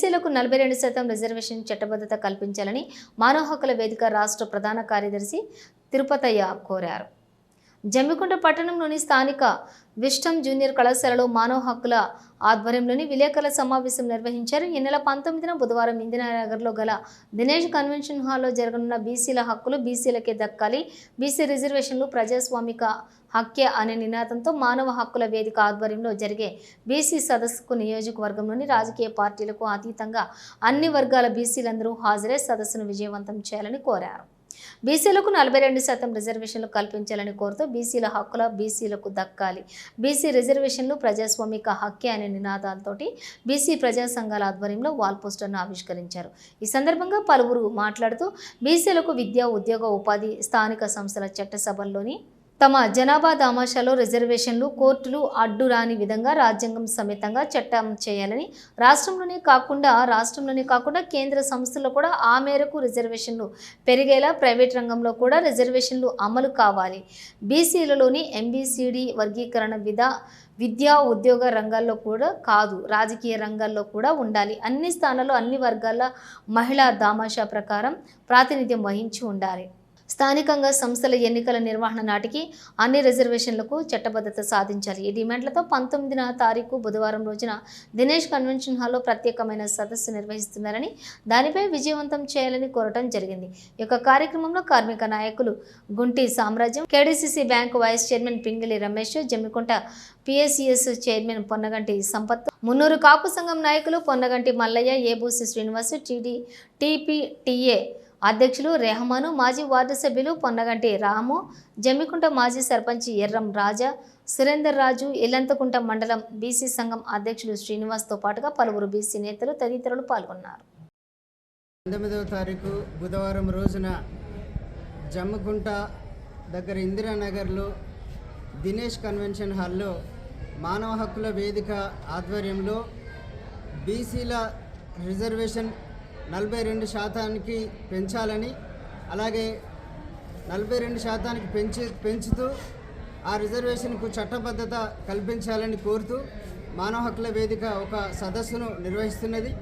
బీసీలకు నలభై రెండు శాతం రిజర్వేషన్ చట్టబద్ధత కల్పించాలని మానవ హక్కుల వేదిక రాష్ట్ర ప్రధాన కార్యదర్శి తిరుపతయ్య కోరారు. జమ్మికుంట పట్టణంలోని స్థానిక విష్టం జూనియర్ కళాశాలలో మానవ హక్కుల ఆధ్వర్యంలోని విలేకరుల సమావేశం నిర్వహించారు. ఈ నెల పంతొమ్మిదిన బుధవారం ఇందిరానగర్లో గల దినేష్ కన్వెన్షన్ హాల్లో జరగనున్న బీసీల హక్కులు బీసీలకే దక్కాలి బీసీ రిజర్వేషన్లు ప్రజాస్వామిక హక్కే అనే నినాదంతో మానవ హక్కుల వేదిక ఆధ్వర్యంలో జరిగే బీసీ సదస్సుకు నియోజకవర్గంలోని రాజకీయ పార్టీలకు అతీతంగా అన్ని వర్గాల బీసీలందరూ హాజరై సదస్సును విజయవంతం చేయాలని కోరారు. బీసీలకు నలభై రెండు శాతం రిజర్వేషన్లు కల్పించాలని కోరుతూ బీసీల హక్కుల బీసీలకు దక్కాలి. బీసీ రిజర్వేషన్లు ప్రజాస్వామిక హక్కే అనే నినాదాలతోటి బీసీ ప్రజా సంఘాల ఆధ్వర్యంలో వాల్ పోస్టర్ను ఆవిష్కరించారు. ఈ సందర్భంగా పలువురు మాట్లాడుతూ బీసీలకు విద్య ఉద్యోగ ఉపాధి స్థానిక సంస్థల చట్టసభల్లోని తమ జనాభా దామాషాలో రిజర్వేషన్లు కోర్టులు అడ్డు రాని విధంగా రాజ్యాంగం సమేతంగా చట్టం చేయాలని రాష్ట్రంలోనే కాకుండా రాష్ట్రంలోనే కాకుండా కేంద్ర సంస్థల్లో కూడా ఆ మేరకు రిజర్వేషన్లు పెరిగేలా ప్రైవేట్ రంగంలో కూడా రిజర్వేషన్లు అమలు కావాలి. బీసీలలోని ఎంబీసీడీ వర్గీకరణ విధా విద్యా ఉద్యోగ రంగాల్లో కూడా కాదు రాజకీయ రంగాల్లో కూడా ఉండాలి. అన్ని స్థానాల్లో అన్ని వర్గాల మహిళా దామాషా ప్రకారం ప్రాతినిధ్యం వహించి ఉండాలి. స్థానికంగా సంస్థల ఎన్నికల నిర్వహణ నాటికి అన్ని రిజర్వేషన్లకు చట్టబద్ధత సాధించాలి. ఈ డిమాండ్లతో పంతొమ్మిదిన తారీఖు బుధవారం రోజున దినేష్ కన్వెన్షన్ హాల్లో ప్రత్యేకమైన సదస్సు నిర్వహిస్తున్నారని దానిపై విజయవంతం చేయాలని కోరటం జరిగింది. ఈ యొక్క కార్యక్రమంలో కార్మిక నాయకులు Gunti Samrajyam KDCC bank vice chairman Pingili Ramesh Jammikunta PSCS chairman Ponnaganti Sampath Munnuru Kapu సంఘం నాయకులు పొన్నగంటి మల్లయ్య ఏబూసి శ్రీనివాస్ టీడీ టీపీటీఏ అధ్యక్షులు రెహమాను మాజీ వార్డు సభ్యులు పొన్నగంటి రాము జమ్మికుంట మాజీ సర్పంచ్ ఎర్రం రాజా సురేందర్ రాజు ఇల్లంతకుంట మండలం బీసీ సంఘం అధ్యక్షులు శ్రీనివాస్తో పాటుగా పలువురు బీసీ నేతలు తదితరులు పాల్గొన్నారు. పంతొమ్మిదవ తారీఖు బుధవారం రోజున జమ్ముకుంట దగ్గర ఇందిరానగర్లో దినేష్ కన్వెన్షన్ హాల్లో మానవ హక్కుల వేదిక ఆధ్వర్యంలో బీసీల రిజర్వేషన్ నలభై రెండు శాతానికి పెంచాలని అలాగే నలభై రెండు శాతానికి పెంచి పెంచుతూ ఆ రిజర్వేషన్కు చట్టబద్ధత కల్పించాలని కోరుతూ మానవ హక్కుల వేదిక ఒక సదస్సును నిర్వహిస్తున్నది.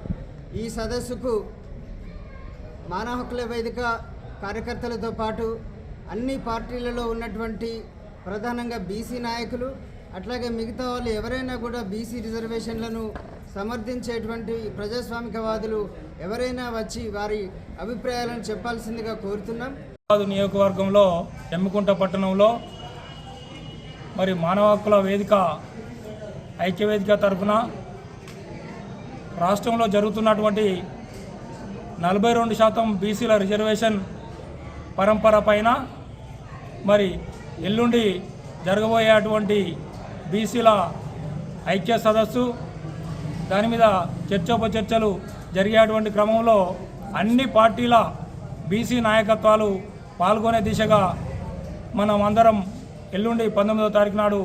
ఈ సదస్సుకు మానవ హక్కుల వేదిక కార్యకర్తలతో పాటు అన్ని పార్టీలలో ఉన్నటువంటి ప్రధానంగా బీసీ నాయకులు అట్లాగే మిగతా వాళ్ళు ఎవరైనా కూడా బీసీ రిజర్వేషన్లను సమర్థించేటువంటి ప్రజాస్వామికవాదులు ఎవరైనా వచ్చి వారి అభిప్రాయాలను చెప్పాల్సిందిగా కోరుతున్నాం. నియోజకవర్గంలో ఎమ్మికుంట పట్టణంలో మరి మానవ హక్కుల వేదిక ఐక్యవేదిక తరఫున రాష్ట్రంలో జరుగుతున్నటువంటి నలభై రెండు శాతం బీసీల రిజర్వేషన్ పరంపర పైన మరి ఎల్లుండి జరగబోయేటువంటి బీసీల ఐక్య సదస్సు దాని మీద చర్చోపచర్చలు జరిగేటువంటి క్రమంలో అన్ని పార్టీల బీసీ నాయకత్వాలు పాల్గొనే దిశగా మనం అందరం ఎల్లుండి పంతొమ్మిదవ తారీఖు నాడు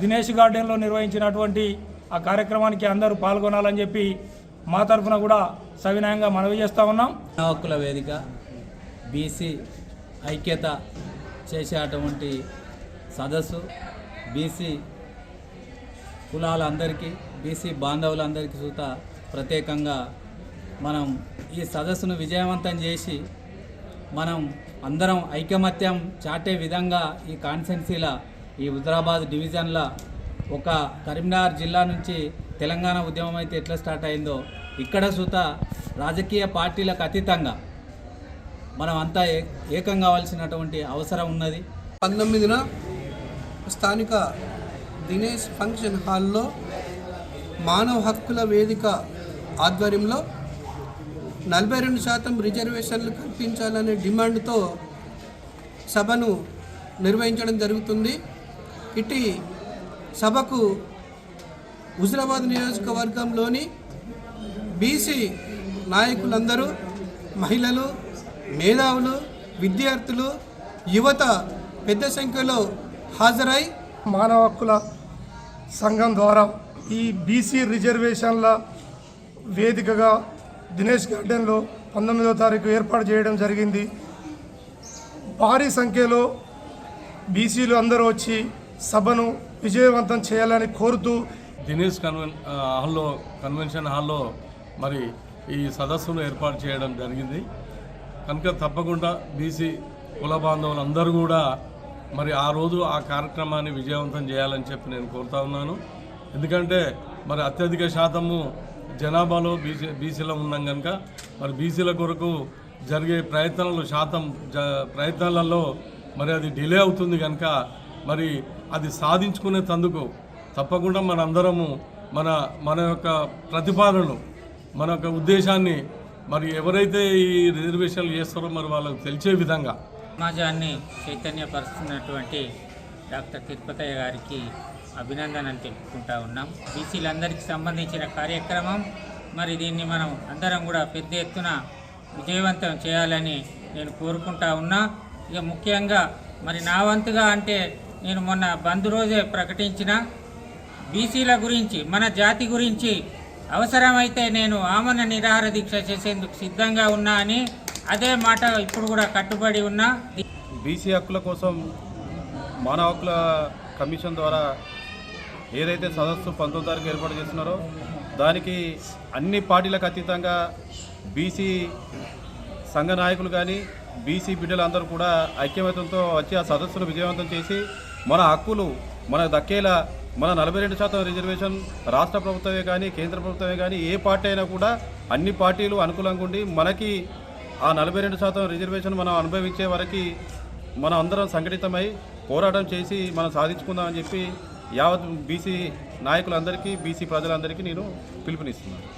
దినేష్ గార్డెన్లో నిర్వహించినటువంటి ఆ కార్యక్రమానికి అందరూ పాల్గొనాలని చెప్పి మా తరఫున కూడా సవినయంగా మనవి చేస్తూ ఉన్నాం. హక్కుల వేదిక బీసీ ఐక్యత చేసేటువంటి సదస్సు బీసీ కులాలందరికీ బీసీ బాంధవులందరికీ చూత ప్రత్యేకంగా మనం ఈ సదస్సును విజయవంతం చేసి మనం అందరం ఐకమత్యం చాటే విధంగా ఈ కాన్సెన్సీల ఈ హుజరాబాద్ డివిజన్ల ఒక కరీంనగర్ జిల్లా నుంచి తెలంగాణ ఉద్యమం అయితే ఎట్లా స్టార్ట్ అయిందో ఇక్కడ సుత రాజకీయ పార్టీలకు అతీతంగా మనం అంతా ఏ- ఏకం కావాల్సినటువంటి అవసరం ఉన్నది. పంతొమ్మిదిన స్థానిక దినేష్ ఫంక్షన్ హాల్లో మానవ హక్కుల వేదిక ఆధ్వర్యంలో నలభై రెండు శాతం రిజర్వేషన్లు కల్పించాలనే డిమాండ్తో సభను నిర్వహించడం జరుగుతుంది. ఇటీ సభకు హుజరాబాద్ నియోజకవర్గంలోని బీసీ నాయకులందరూ మహిళలు మేధావులు విద్యార్థులు యువత పెద్ద సంఖ్యలో హాజరై మానవ హక్కుల సంఘం ద్వారా ఈ బీసీ రిజర్వేషన్ల వేదికగా దినేష్ గార్డెన్లో పంతొమ్మిదవ తారీఖు ఏర్పాటు చేయడం జరిగింది. భారీ సంఖ్యలో బీసీలు అందరూ వచ్చి సభను విజయవంతం చేయాలని కోరుతూ దినేష్ కన్వెన్ హాల్లో కన్వెన్షన్ హాల్లో మరి ఈ సదస్సును ఏర్పాటు చేయడం జరిగింది. కనుక తప్పకుండా బీసీ కుల బాంధవులందరూ కూడా మరి ఆ రోజు ఆ కార్యక్రమాన్ని విజయవంతం చేయాలని చెప్పి నేను కోరుతా ఉన్నాను. ఎందుకంటే మరి అత్యధిక శాతము జనాభాలో బీసీ బీసీలో ఉన్నాం కనుక మరి బీసీల కొరకు జరిగే ప్రయత్నాలు శాతం జ ప్రయత్నాలలో మరి అది డిలే అవుతుంది కనుక మరి అది సాధించుకునే తందుకు తప్పకుండా మనందరము మన మన యొక్క ప్రతిపాదనలు మన యొక్క ఉద్దేశాన్ని మరి ఎవరైతే ఈ రిజర్వేషన్లు చేస్తారో మరి వాళ్ళకు తెలిసే విధంగా సమాజాన్ని చైతన్యపరుస్తున్నటువంటి డాక్టర్ తిరుపతయ్య గారికి అభినందనలు తెలుపుకుంటా ఉన్నాం. బీసీలందరికీ సంబంధించిన కార్యక్రమం. మరి దీన్ని మనం అందరం కూడా పెద్ద ఎత్తున విజయవంతం చేయాలని నేను కోరుకుంటా ఉన్నా. ఇక ముఖ్యంగా మరి నా వంతుగా అంటే నేను మొన్న బంద్ రోజే ప్రకటించిన బీసీల గురించి మన జాతి గురించి అవసరమైతే నేను ఆమన నిరాహార దీక్ష చేసేందుకు సిద్ధంగా ఉన్నా అని అదే మాట ఇప్పుడు కూడా కట్టుబడి ఉన్నా. బీసీ హక్కుల కోసం మానవ హక్కుల కమిషన్ ద్వారా ఏదైతే సదస్సు పంతొమ్మిది తారీఖు ఏర్పాటు చేస్తున్నారో దానికి అన్ని పార్టీలకు అతీతంగా బీసీ సంఘ నాయకులు కానీ బీసీ బిడ్డలందరూ కూడా ఐక్యమత్యంతో వచ్చి ఆ సదస్సును విజయవంతం చేసి మన హక్కులు మనకు దక్కేలా మన నలభై రెండు శాతం రిజర్వేషన్ రాష్ట్ర ప్రభుత్వమే కానీ కేంద్ర ప్రభుత్వమే కానీ ఏ పార్టీ అయినా కూడా అన్ని పార్టీలు అనుకూలంగా ఉండి మనకి ఆ నలభై రెండు శాతం రిజర్వేషన్ మనం అనుభవించే వరకు మనం అందరం సంఘటితమై పోరాటం చేసి మనం సాధించుకుందామని చెప్పి యావత్ బీసీ నాయకులందరికీ బీసీ ప్రజలందరికీ నేను పిలుపునిస్తున్నాను.